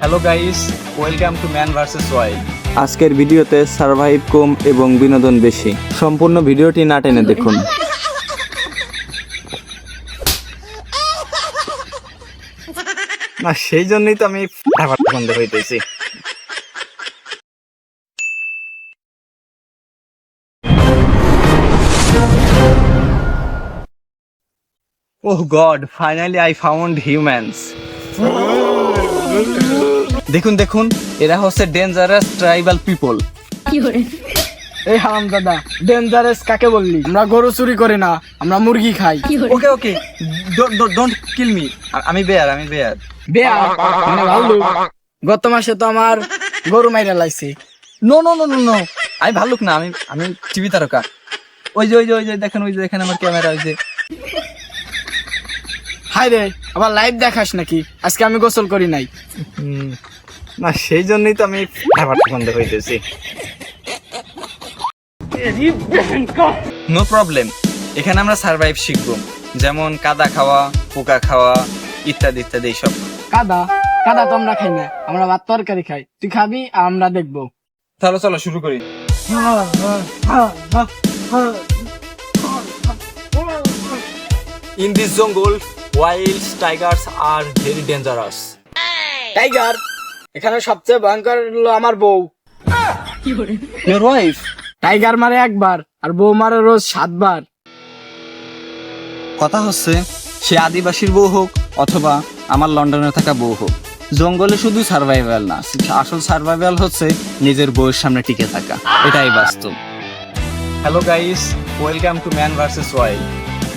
Hello guys welcome to man versus wild আজকের ভিডিওতে survive কম এবং বিনোদন বেশি। সম্পূর্ণ ভিডিওটি না টেনে দেখুন। না সেই জন্যই তো আমি বন্ধ হইতেছি ওহ God finally I found humans দেখুন দেখুন এরা হচ্ছে ডেঞ্জারাস ট্রাইবাল পিপল এই হারাম দাদা ডেঞ্জারাস কাকে বললি? আমরা গরু চুরি করি না আমরা মুরগি খাই। Okay okay don't kill me আমি বেয়ার আমি বেয়ার। বেয়া মানে ভালো গত মাসে তো আমার গরু মাইরা লাইছে। No no no no no আমি ভালুক না আমি আমি টিভি তারকা ওই যে ওই যে ওই যে দেখেন ওই যে দেখেন আমার ক্যামেরা ওই যে। হাই রে আবার লাইভ দেখাস নাকি? আজকে আমি গোসল করি নাই। হুম, না সেই জন্যই তো আমি বন্ধ হইতেছি নো প্রবলেম এখানে আমরা সার্ভাইভ শিখব। যেমন কাদা খাওয়া পোকা খাওয়া ইত্যাদি ইত্যাদি সব কাদা? কাদা তো আমরা খাই না। আমরা ভাত তরকারি খাই। তুই খাবি আর আমরা দেখব। তাহলে চলো শুরু করি। In this jungle wild tigers are very dangerous. Tiger এখানে সবচেয়ে ভয়ঙ্কর হলো আমার বউ। ওয়াইফ টাইগার মারে একবার আর বউ মারে রোজ সাতবার। কথা হচ্ছে সে আদিবাসীর বউ হোক অথবা আমার লন্ডনে থাকা বউ হোক। জঙ্গলে শুধু সার্ভাইভাল না আসল সার্ভাইভাল হচ্ছে নিজের বউয়ের সামনে টিকে থাকা। এটাই বাস্তব। Hello guys welcome to man versus wild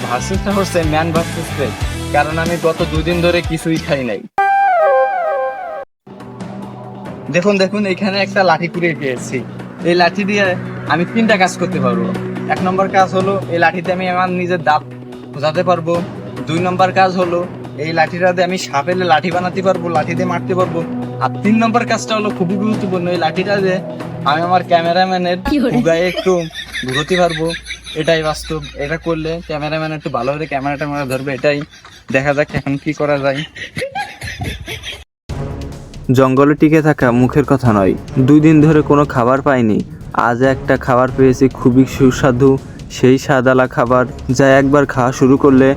ভার্সেসটা হচ্ছে ম্যান ভার্সেস প্লেট কারণ আমি গত দুদিন ধরে কিছুই খাই নাই। দেখুন দেখুন এখানে একটা লাঠি কুড়িয়ে পেয়েছি এই লাঠি দিয়ে আমি তিনটা কাজ করতে পারব। এক নম্বর কাজ হলো এই লাঠিতে আমি আমার নিজের দাঁত বোঝাতে পারব। দুই নম্বর কাজ হলো এই লাঠিটা দিয়ে আমি সাপেলে লাঠি বানাতে পারব লাঠি দিয়ে মারতে পারব। আর তিন নম্বর কাজটা হলো খুবই গুরুত্বপূর্ণ এই লাঠিটা দিয়ে আমি আমার ক্যামেরাম্যানের গায়ে একটু ঘুরতে পারব। এটাই বাস্তব। এটা করলে ক্যামেরাম্যান একটু ভালো করে ক্যামেরাটা মারা ধরবে, এটাই। দেখা যাক এখন কি করা যায়। জঙ্গলে টিকে থাকা মুখের কথা নয়, দুই দিন ধরে কোনো খাবার পাইনি। আজ একটা খাবার পেয়েছি খুবই সুস্বাদু, সেই স্বাদালা খাবার যা একবার খাওয়া শুরু করলে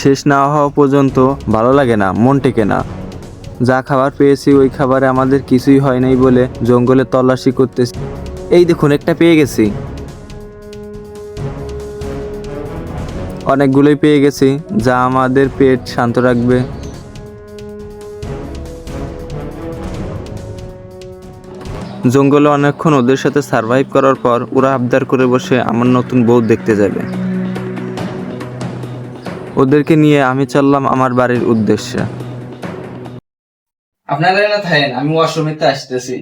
শেষ না হওয়া পর্যন্ত ভালো লাগে না, মন টেকে না। যা খাবার পেয়েছি ওই খাবারে আমাদের কিছুই হয় নাই বলে জঙ্গলে তল্লাশি করতেছি। এই দেখুন, একটা পেয়ে গেছি। অনেকগুলোই পেয়ে গেছি যা আমাদের পেট শান্ত রাখবে। জঙ্গলে অনেকক্ষণ ওদের সাথে সারভাইভ করার পর ওরা আবদার করে বসে আমার নতুন বউ দেখতে যাবে। ওদেরকে নিয়ে আমি চললাম আমার বাড়ির উদ্দেশ্যে। আপনারা না থাকেন আমি অসমিতে আসতেছি।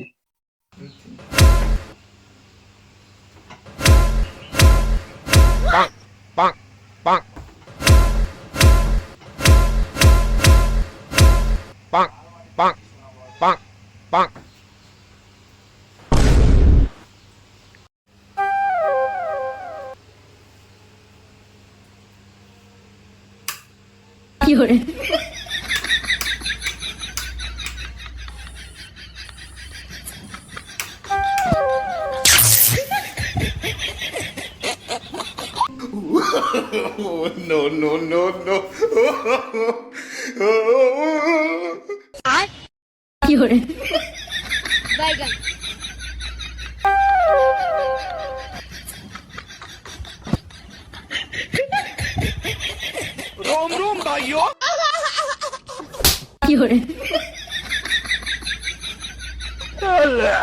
Bonk, bonk, bonk, bonk. You're... no, no, no, no. কি করে বাইগান রোম রোম ভাইও কি করে আল্লাহ